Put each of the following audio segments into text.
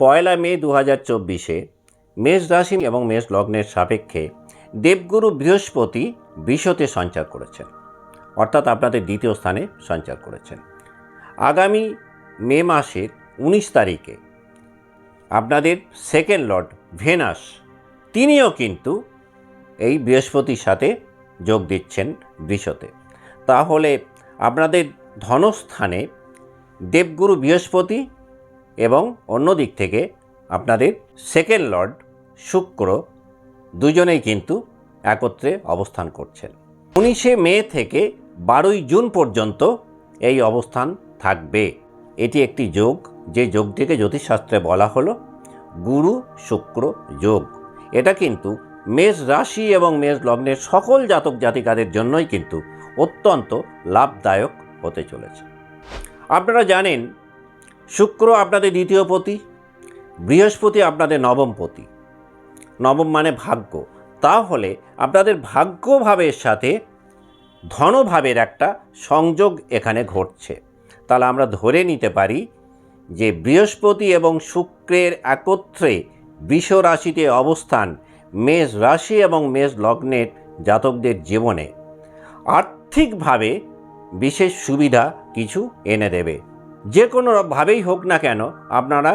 পয়লা মে দু হাজার চব্বিশে মেষ রাশি এবং মেষ লগ্নের সাপেক্ষে দেবগুরু বৃহস্পতি বৃষতে সঞ্চার করেছেন। অর্থাৎ আপনাদের দ্বিতীয় স্থানে সঞ্চার করেছেন। আগামী মে মাসের উনিশ তারিখে আপনাদের সেকেন্ড লর্ড ভেনাস, তিনিও কিন্তু এই বৃহস্পতির সাথে যোগ দিচ্ছেন বৃষতে। তাহলে আপনাদের ধনস্থানে দেবগুরু বৃহস্পতি এবং অন্য দিক থেকে আপনাদের সেকেন্ড লর্ড শুক্র দুজনেই কিন্তু একত্রে অবস্থান করছেন। উনিশে মে থেকে বারোই জুন পর্যন্ত এই অবস্থান থাকবে। এটি একটি যোগ, যে যোগটিকে জ্যোতিষশাস্ত্রে বলা হলো গুরু শুক্র যোগ। এটা কিন্তু মেষ রাশি এবং মেষ লগ্নের সকল জাতক জাতিকাদের জন্যই কিন্তু অত্যন্ত লাভদায়ক হতে চলেছে। আপনারা জানেন শুক্র আপনাদের দ্বিতীয় পতি, বৃহস্পতি আপনাদের নবম পতি। নবম মানে ভাগ্য। তাহলে আপনাদের ভাগ্যভাবের সাথে ধনভাবের একটা সংযোগ এখানে ঘটছে। তাহলে আমরা ধরে নিতে পারি যে বৃহস্পতি এবং শুক্রের একত্রে বৃষ রাশিতে অবস্থান মেষ রাশি এবং মেষ লগ্নের জাতকদের জীবনে আর্থিকভাবে বিশেষ সুবিধা কিছু এনে দেবে। যে কোনো ভাবেই হোক না কেন আপনারা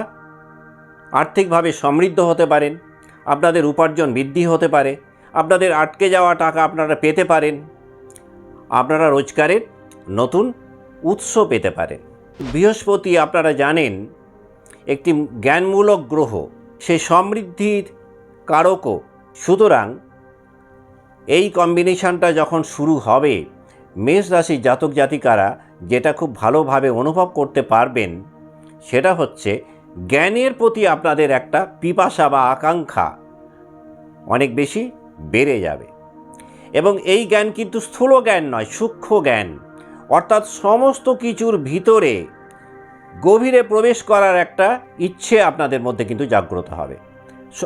আর্থিকভাবে সমৃদ্ধ হতে পারেন, আপনাদের উপার্জন বৃদ্ধি হতে পারে, আপনাদের আটকে যাওয়া টাকা আপনারা পেতে পারেন, আপনারা রোজগারের নতুন উৎস পেতে পারেন। বৃহস্পতি আপনারা জানেন, একটি জ্ঞানমূলক গ্রহ, সে সমৃদ্ধির কারকও। সুতরাং এই কম্বিনেশনটা যখন শুরু হবে, মেষ রাশির জাতক জাতিকারা যেটা খুব ভালোভাবে অনুভব করতে পারবেন, সেটা হচ্ছে জ্ঞানের প্রতি আপনাদের একটা পিপাসা বা আকাঙ্ক্ষা অনেক বেশি বেড়ে যাবে। এবং এই জ্ঞান কিন্তু স্থূল জ্ঞান নয়, সূক্ষ্ম জ্ঞান। অর্থাৎ সমস্ত কিছুর ভিতরে গভীরে প্রবেশ করার একটা ইচ্ছে আপনাদের মধ্যে কিন্তু জাগ্রত হবে।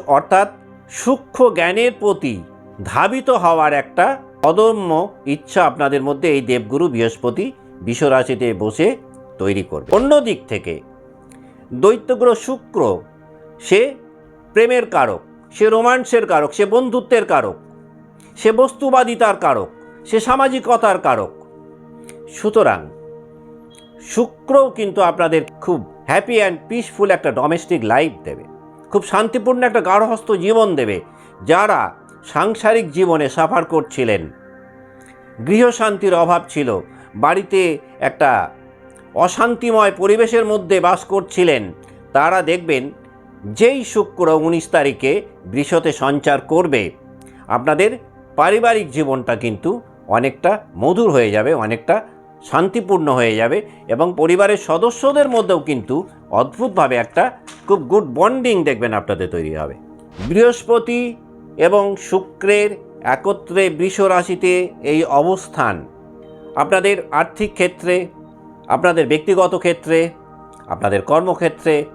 অর্থাৎ সূক্ষ্ম জ্ঞানের প্রতি ধাবিত হওয়ার একটা অদম্য ইচ্ছা আপনাদের মধ্যে এই দেবগুরু বৃহস্পতি বিশ্বরাশিতে বসে তৈরি করবে। অন্য দিক থেকে দৈত্যগ্রহ শুক্র, সে প্রেমের কারক, সে রোমান্সের কারক, সে বন্ধুত্বের কারক, সে বস্তুবাদিতার কারক, সে সামাজিকতার কারক। সুতরাং শুক্রও কিন্তু আপনাদের খুব হ্যাপি অ্যান্ড পিসফুল একটা ডোমেস্টিক লাইফ দেবে। খুব শান্তিপূর্ণ একটা গার্হস্থ জীবন দেবে, যারা সাংসারিক জীবনে সাফার করছিলেন। গৃহশান্তির অভাব ছিল বাড়িতে একটা অশান্তিময় পরিবেশের মধ্যে বাস করছিলেন। তারা দেখবেন, যেই শুক্র উনিশ তারিখে বৃষতে সঞ্চার করবে, আপনাদের পারিবারিক জীবনটা কিন্তু অনেকটা মধুর হয়ে যাবে, অনেকটা শান্তিপূর্ণ হয়ে যাবে এবং পরিবারের সদস্যদের মধ্যেও কিন্তু অদ্ভুতভাবে একটা খুব গুড বন্ডিং দেখবেন আপনাদের তৈরি হবে। বৃহস্পতি এবং শুক্রের একত্রে বৃষ রাশিতে এই অবস্থান। আপনাদের আর্থিক ক্ষেত্রে, আপনাদের ব্যক্তিগত ক্ষেত্রে, আপনাদের কর্মক্ষেত্রে,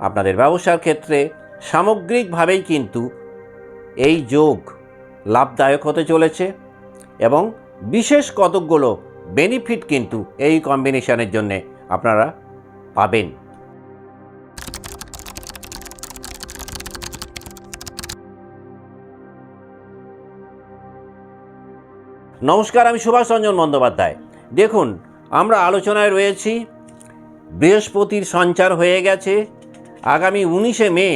আপনাদের ব্যবসার ক্ষেত্রে সামগ্রিকভাবেই কিন্তু এই যোগ লাভদায়ক হতে চলেছে এবং বিশেষ কতকগুলো বেনিফিট কিন্তু এই কম্বিনেশনের জন্যে আপনারা পাবেন। নমস্কার, আমি সুভাষ রঞ্জন বন্দ্যোপাধ্যায়। দেখুন, আমরা আলোচনায় রয়েছি, বৃহস্পতির সঞ্চার হয়ে গেছে, আগামী উনিশে মে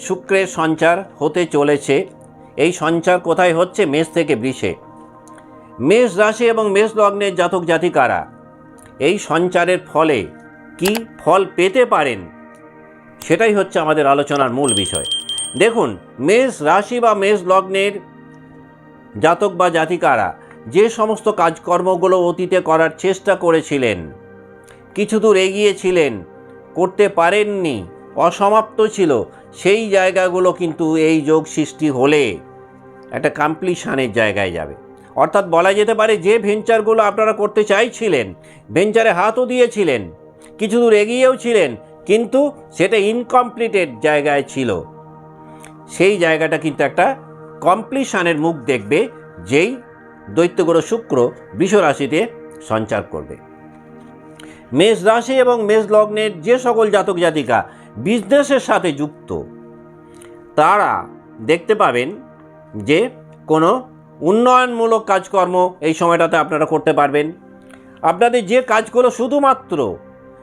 শুক্রের সঞ্চার হতে চলেছে। এই সঞ্চার কোথায় হচ্ছে? মেষ থেকে বৃষে। মেষ রাশি এবং মেষ লগ্নের জাতক জাতিকারা, এই সঞ্চারের ফলে কি ফল পেতে পারেন? সেটাই হচ্ছে আমাদের আলোচনার মূল বিষয়। দেখুন, মেষ রাশি বা মেষ লগ্নের জাতক বা জাতিকারা যে সমস্ত কাজকর্মগুলো অতীতে করার চেষ্টা করেছিলেন, কিছু দূর এগিয়েছিলেন, করতে পারেননি, অসমাপ্ত ছিল, সেই জায়গাগুলো কিন্তু এই যোগ সৃষ্টি হলে একটা কমপ্লিশনের জায়গায় যাবে। অর্থাৎ বলা যেতে পারে যে ভেঞ্চারগুলো আপনারা করতে চাইছিলেন ভেঞ্চারে হাতও দিয়েছিলেন, কিছু দূর এগিয়েও ছিলেন, কিন্তু সেটা ইনকমপ্লিটেড জায়গায় ছিল। সেই জায়গাটা কিন্তু একটা কমপ্লিশনের মুখ দেখবে, যেই দৈত্যগ্রহ শুক্র বৃষ রাশিতে সঞ্চার করবে। মেষ রাশি এবং মেষ লগ্নের যে সকল জাতক জাতিকা বিজনেসের সাথে যুক্ত, তারা দেখতে পাবেন যে কোনো উন্নয়নমূলক কাজকর্ম এই সময়টাতে আপনারা করতে পারবেন। আপনাদের যে কাজগুলো শুধুমাত্র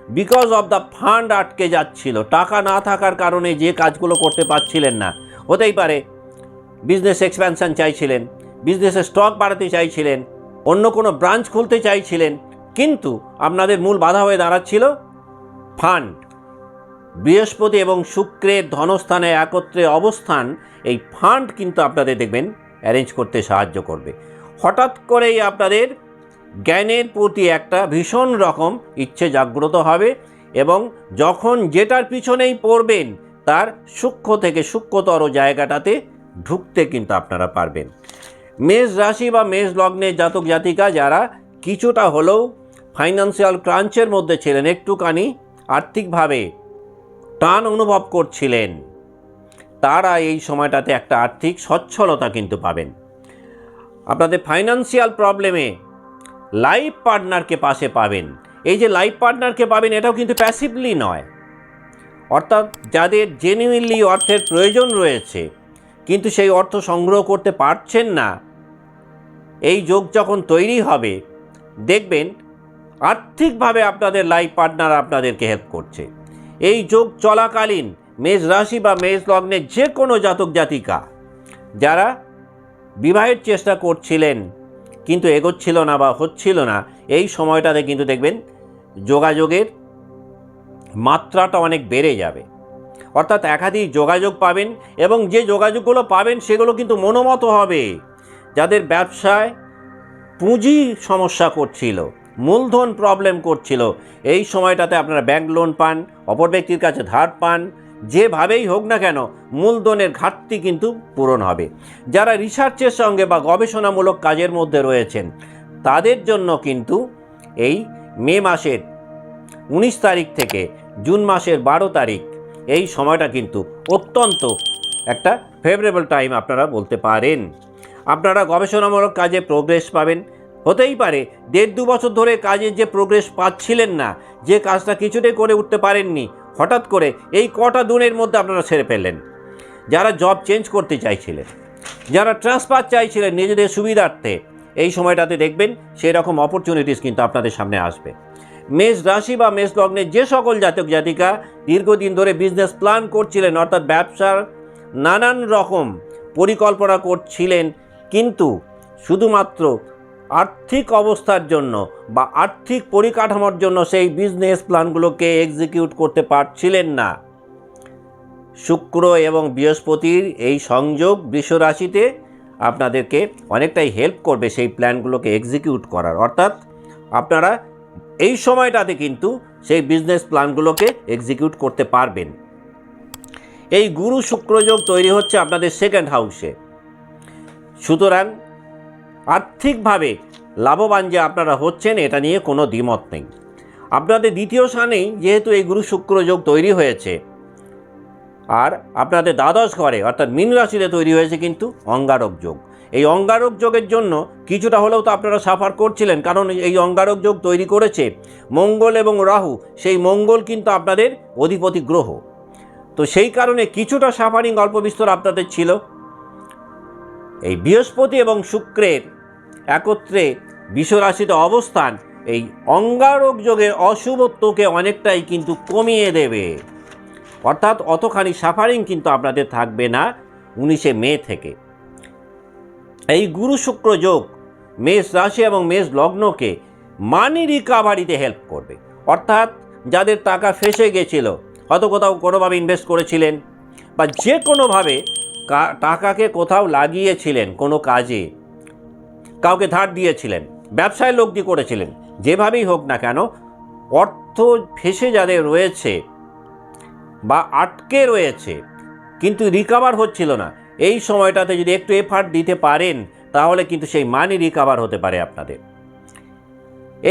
বিকজ অফ দ্য ফান্ড আটকে যাচ্ছিল, টাকা না থাকার কারণে যে কাজগুলো করতে পারছিলেন না, হতেই পারে বিজনেস এক্সপ্যানশন চাইছিলেন বিজনেসের স্টক বাড়াতে চাইছিলেন, অন্য কোনো ব্রাঞ্চ খুলতে চাইছিলেন, কিন্তু আপনাদের মূল বাধা হয়ে দাঁড়াচ্ছিল ফান্ড। বৃহস্পতি এবং শুক্রের ধনস্থানে একত্রে অবস্থান, এই ফান্ড কিন্তু আপনাদের দেখবেন অ্যারেঞ্জ করতে সাহায্য করবে। হঠাৎ করেই আপনাদের জ্ঞানের প্রতি একটা ভীষণ রকম ইচ্ছে জাগ্রত হবে এবং যখন যেটার পিছনেই পড়বেন, তার সূক্ষ্ম থেকে সূক্ষ্মতর জায়গাটাতে ঢুকতে কিন্তু আপনারা পারবেন। মেষ রাশি বা মেষ লগ্নের জাতক জাতিকা যারা কিছুটা হলেও ফাইন্যান্সিয়াল ক্রাঞ্চের মধ্যে ছিলেন, একটুখানি আর্থিকভাবে টান অনুভব করছিলেন। তারা এই সময়টাতে একটা আর্থিক সচ্ছলতা কিন্তু পাবেন। আপনাদের ফাইন্যান্সিয়াল প্রবলেমে লাইফ পার্টনারকে পাশে পাবেন। এই যে লাইফ পার্টনারকে পাবেন, এটাও কিন্তু প্যাসিভলি নয়। অর্থাৎ যাদের জেনুইনলি অর্থের প্রয়োজন রয়েছে, কিন্তু সেই অর্থ সংগ্রহ করতে পারছেন না এই যোগ যখন তৈরি হবে, দেখবেন আর্থিকভাবে আপনাদের লাইফ পার্টনার আপনাদেরকে হেল্প করছে। এই যোগ চলাকালীন মেষ রাশি বা মেষ লগ্নের যে কোনো জাতক জাতিকা, যারা বিবাহের চেষ্টা করছিলেন, কিন্তু এগোচ্ছিল না বা হচ্ছিল না, এই সময়টাতে কিন্তু দেখবেন যোগাযোগের মাত্রাটা অনেক বেড়ে যাবে। অর্থাৎ একাধিক যোগাযোগ পাবেন এবং যে যোগাযোগগুলো পাবেন, সেগুলো কিন্তু মনোমত হবে। যাদের ব্যবসায় পুঁজি সমস্যা করছিল, মূলধন প্রবলেম করছিল, এই সময়টাতে আপনারা ব্যাংক লোন পান, অপর ব্যক্তির কাছে ধার পান, যেভাবেই হোক না কেন, মূলধনের ঘাটতি কিন্তু পূরণ হবে। যারা রিসার্চের সঙ্গে বা গবেষণামূলক কাজের মধ্যে রয়েছেন, তাদের জন্য কিন্তু এই মে মাসের উনিশ তারিখ থেকে জুন মাসের বারো তারিখ, এই সময়টা কিন্তু অত্যন্ত একটা ফেভারেবল টাইম আপনারা বলতে পারেন। আপনারা গবেষণামূলক কাজে প্রোগ্রেস পাবেন। হতেই পারে, দেড় দু বছর ধরে কাজের যে প্রোগ্রেস পাচ্ছিলেন না, যে কাজটা কিছুতেই করে উঠতে পারেননি, হঠাৎ করে এই কটা দুনের মধ্যে আপনারা ছেড়ে ফেললেন। যারা জব চেঞ্জ করতে চাইছিলেন, যারা ট্রান্সফার চাইছিলেন নিজেদের সুবিধার্থে, এই সময়টাতে দেখবেন সেই রকম অপরচুনিটিস কিন্তু আপনাদের সামনে আসবে। মেষ রাশি বা মেষ লগ্নের যে সকল জাতক জাতিকা দীর্ঘদিন ধরে বিজনেস প্ল্যান করছিলেন, অর্থাৎ ব্যবসার নানান রকম পরিকল্পনা করছিলেন কিন্তু শুধুমাত্র আর্থিক অবস্থার জন্য বা আর্থিক পরিকাঠামোর জন্য সেই বিজনেস প্ল্যানগুলোকে এক্সিকিউট করতে পারছিলেন না। শুক্র এবং বৃহস্পতির এই সংযোগ বৃষ রাশিতে আপনাদেরকে অনেকটাই হেল্প করবে সেই প্ল্যানগুলোকে এক্সিকিউট করার। অর্থাৎ আপনারা এই সময়টাতে কিন্তু সেই বিজনেস প্ল্যানগুলোকে এক্সিকিউট করতে পারবেন। এই গুরু শুক্রযোগ তৈরি হচ্ছে আপনাদের সেকেন্ড হাউসে সুতরাং আর্থিকভাবে লাভবান যে আপনারা হচ্ছেন, এটা নিয়ে কোনো দ্বিমত নেই। আপনাদের দ্বিতীয় স্থানেই যেহেতু এই গুরু শুক্র যোগ তৈরি হয়েছে, আর আপনাদের দ্বাদশ ঘরে, অর্থাৎ মীন রাশিতে তৈরি হয়েছে কিন্তু অঙ্গারক যোগ। এই অঙ্গারক যোগের জন্য কিছুটা হলেও তো আপনারা সাফার করছিলেন, কারণ এই অঙ্গারক যোগ তৈরি করেছে মঙ্গল এবং রাহু। সেই মঙ্গল কিন্তু আপনাদের অধিপতি গ্রহ। তো সেই কারণে কিছুটা সাফারিং অল্প বিস্তর আপনাদের ছিল। এই বৃহস্পতি এবং শুক্রের একত্রে বিশ্বরাশিতে অবস্থান, এই অঙ্গারক যোগের অশুভত্বকে অনেকটাই কিন্তু কমিয়ে দেবে। অর্থাৎ অতখানি সাফারিং কিন্তু আপনাদের থাকবে না উনিশে মে থেকে। এই গুরু শুক্র যোগ মেষ রাশি এবং মেষ লগ্নকে মানি রিকাভারিতে হেল্প করবে। অর্থাৎ যাদের টাকা ফেসে গেছিল, হয়তো কোথাও কোনোভাবে ইনভেস্ট করেছিলেন বা যে কোনোভাবে টাকাকে কোথাও লাগিয়েছিলেন কোনো কাজে। কাউকে ধার দিয়েছিলেন, ব্যবসায় দিয়ে করেছিলেন, যেভাবেই হোক না কেন, অর্থ ফেসে যাদের রয়েছে বা আটকে রয়েছে, কিন্তু রিকাভার হচ্ছিল না। এই সময়টাতে যদি একটু এফার্ট দিতে পারেন, তাহলে কিন্তু সেই মানি রিকাভার হতে পারে আপনাদের।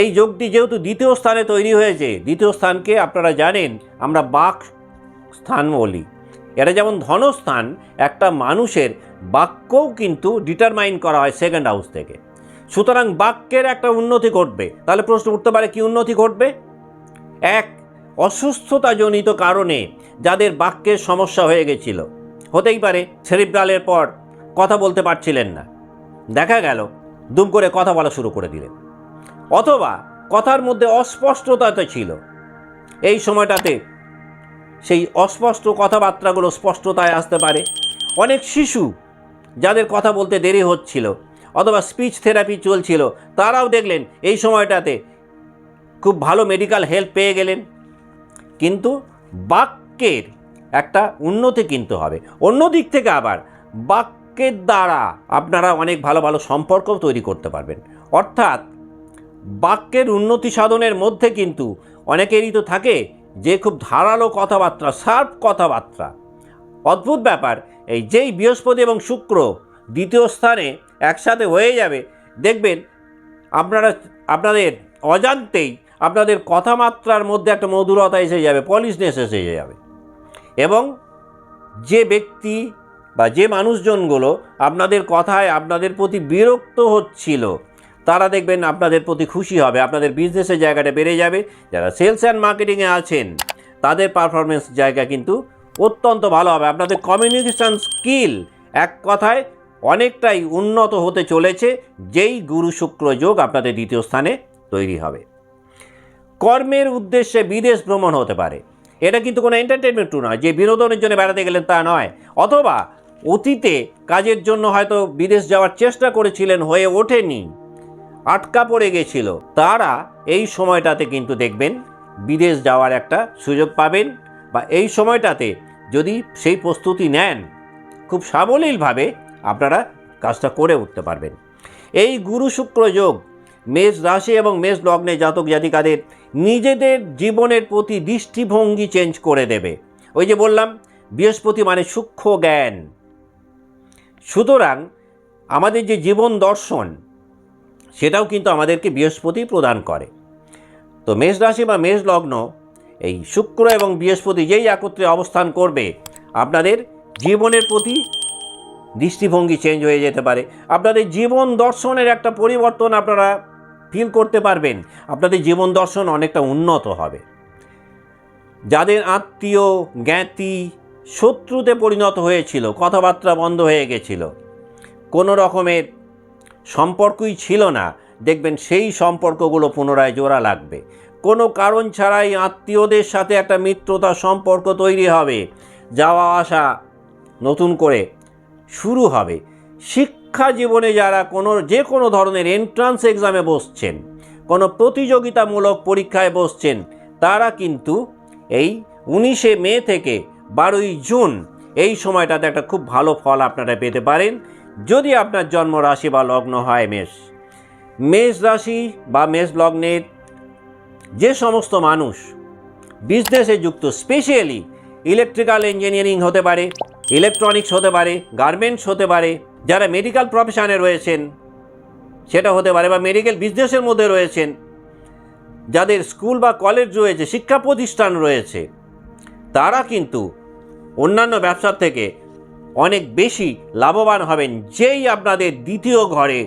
এই যোগটি যেহেতু দ্বিতীয় স্থানে তৈরি হয়েছে, দ্বিতীয় স্থানকে আপনারা জানেন, আমরা বাক স্থান বলি। এটা যেমন ধনস্থান, একটা মানুষের বাক্যও কিন্তু ডিটারমাইন করা হয় সেকেন্ড হাউস থেকে। সুতরাং বাক্যের একটা উন্নতি ঘটবে। তাহলে প্রশ্ন উঠতে পারে, কি উন্নতি ঘটবে? এক, অসুস্থতাজনিত কারণে যাদের বাক্যের সমস্যা হয়ে গেছিল। হতেই পারে, সেরিব্রালের পর কথা বলতে পারছিলেন না। দেখা গেল, দুম করে কথা বলা শুরু করে দিলেন। অথবা কথার মধ্যে অস্পষ্টতা ছিল। এই সময়টাতে সেই অস্পষ্ট কথাবার্তাগুলো স্পষ্টতায় আসতে পারে। অনেক শিশু যাদের কথা বলতে দেরি হচ্ছিল অথবা স্পিচ থেরাপি চলছিল, তারাও দেখলেন এই সময়টাতে খুব ভালো মেডিকেল হেল্প পেয়ে গেলেন। কিন্তু বাক্যের একটা উন্নতি কিন্তু হবে। অন্য দিক থেকে আবার বাক্যের দ্বারা আপনারা অনেক ভালো ভালো সম্পর্ক তৈরি করতে পারবেন। অর্থাৎ বাক্যের উন্নতি সাধনের মধ্যে কিন্তু অনেকেরই তো থাকে যে খুব ধারালো কথাবার্তা শার্প কথাবার্তা। অদ্ভুত ব্যাপার, এই যেই বৃহস্পতি এবং শুক্র দ্বিতীয় স্থানে একসাথে হয়ে যাবে, দেখবেন আপনারা, আপনাদের অজান্তেই আপনাদের কথামাত্রার মধ্যে একটা মধুরতা এসে যাবে পলিশনেস এসে যাবে। এবং যে ব্যক্তি বা যে মানুষজনগুলো আপনাদের কথায় আপনাদের প্রতি বিরক্ত হচ্ছিল তারা দেখবেন আপনাদের প্রতি খুশি হবে, আপনাদের বিজনেসের জায়গাটা বেড়ে যাবে, যারা সেলস অ্যান্ড মার্কেটিংয়ে আছেন, তাদের পারফরমেন্স জায়গা কিন্তু অত্যন্ত ভালো হবে। আপনাদের কমিউনিকেশান স্কিল এক কথায় অনেকটাই উন্নত হতে চলেছে, যেই গুরু শুক্র যোগ আপনাদের দ্বিতীয় স্থানে তৈরি হবে। কর্মের উদ্দেশ্যে বিদেশ ভ্রমণ হতে পারে। এটা কিন্তু কোনো এন্টারটেনমেন্ট টু নয়, যে বিনোদনের জন্য বেড়াতে গেলেন তা নয়। অথবা অতীতে কাজের জন্য হয়তো বিদেশ যাওয়ার চেষ্টা করেছিলেন হয়ে ওঠেনি। আটকা পড়ে গেছিল। তারা এই সময়টাতে কিন্তু দেখবেন বিদেশ যাওয়ার একটা সুযোগ পাবেন বা এই সময়টাতে যদি সেই প্রস্তুতি নেন, খুব সাবলীলভাবে আপনারা কাজটা করে উঠতে পারবেন। এই গুরু শুক্র যোগ মেষ রাশি এবং মেষ লগ্নে জাতক জাতিকাদের নিজেদের জীবনের প্রতি দৃষ্টিভঙ্গি চেঞ্জ করে দেবে। ওই যে বললাম, বৃহস্পতি মানে সূক্ষ্ম জ্ঞান। সুতরাং আমাদের যে জীবন দর্শন সেটাও কিন্তু আমাদেরকে বৃহস্পতি প্রদান করে। তো মেষ রাশি বা মেষ লগ্ন, এই শুক্র এবং বৃহস্পতি যেই একত্রে অবস্থান করবে, আপনাদের জীবনের প্রতি দৃষ্টিভঙ্গি চেঞ্জ হয়ে যেতে পারে। আপনাদের জীবন দর্শনের একটা পরিবর্তন আপনারা ফিল করতে পারবেন। আপনাদের জীবন দর্শন অনেকটা উন্নত হবে। যাদের আত্মীয়, জ্ঞাতি শত্রুতে পরিণত হয়েছিল, কথাবার্তা বন্ধ হয়ে গেছিল, কোনো রকমের সম্পর্কই ছিল না। দেখবেন সেই সম্পর্কগুলো পুনরায় জোড়া লাগবে। কোনো কারণ ছাড়াই আত্মীয়দের সাথে একটা মিত্রতা সম্পর্ক তৈরি হবে, যাওয়া আসা নতুন করে শুরু হবে। শিক্ষা জীবনে যারা কোনো, যে কোনো ধরনের এন্ট্রান্স এক্সামে বসছেন, কোনো প্রতিযোগিতামূলক পরীক্ষায় বসছেন, তারা কিন্তু এই উনিশে মে থেকে বারোই জুন এই সময়টাতে একটা খুব ভালো ফল আপনারা পেতে পারেন। যদি আপনার জন্ম রাশি বা লগ্ন হয় মেষ মেষ রাশি বা মেষ লগ্নের যে সমস্ত মানুষ বিজনেসে যুক্ত, স্পেশালি ইলেকট্রিক্যাল ইঞ্জিনিয়ারিং হতে পারে, ইলেকট্রনিক্স হতে পারে, গার্মেন্টস হতে পারে, যারা মেডিকেল প্রফেশনে রয়েছেন, সেটা হতে পারে বা মেডিকেল বিজনেসের মধ্যে রয়েছেন, যাদের স্কুল বা কলেজ রয়েছে, শিক্ষা প্রতিষ্ঠান রয়েছে, তারা কিন্তু অন্যান্য ব্যবসার থেকে অনেক বেশি লাভবান হবেন যেই আপনাদের দ্বিতীয় ঘরে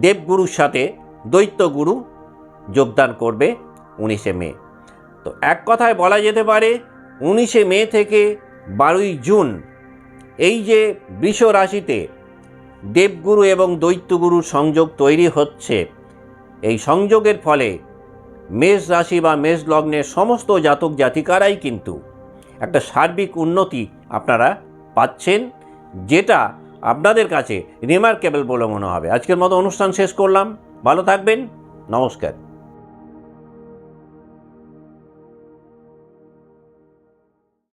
দেবগুরুর সাথে দৈত্যগুরু যোগদান করবে উনিশে মে। তো এক কথায় বলা যেতে পারে, উনিশে মে থেকে বারোই জুন এই যে বৃষ রাশিতে দেবগুরু এবং দৈত্যগুরুর সংযোগ তৈরি হচ্ছে, এই সংযোগের ফলে মেষ রাশি বা মেষ লগ্নের সমস্ত জাতক জাতিকারাই কিন্তু একটা সার্বিক উন্নতি আপনারা পাচ্ছেন, যেটা আপনাদের কাছে রিমার্কেবল বলে মনে হবে। আজকের মতো অনুষ্ঠান শেষ করলাম। ভালো থাকবেন। নমস্কার।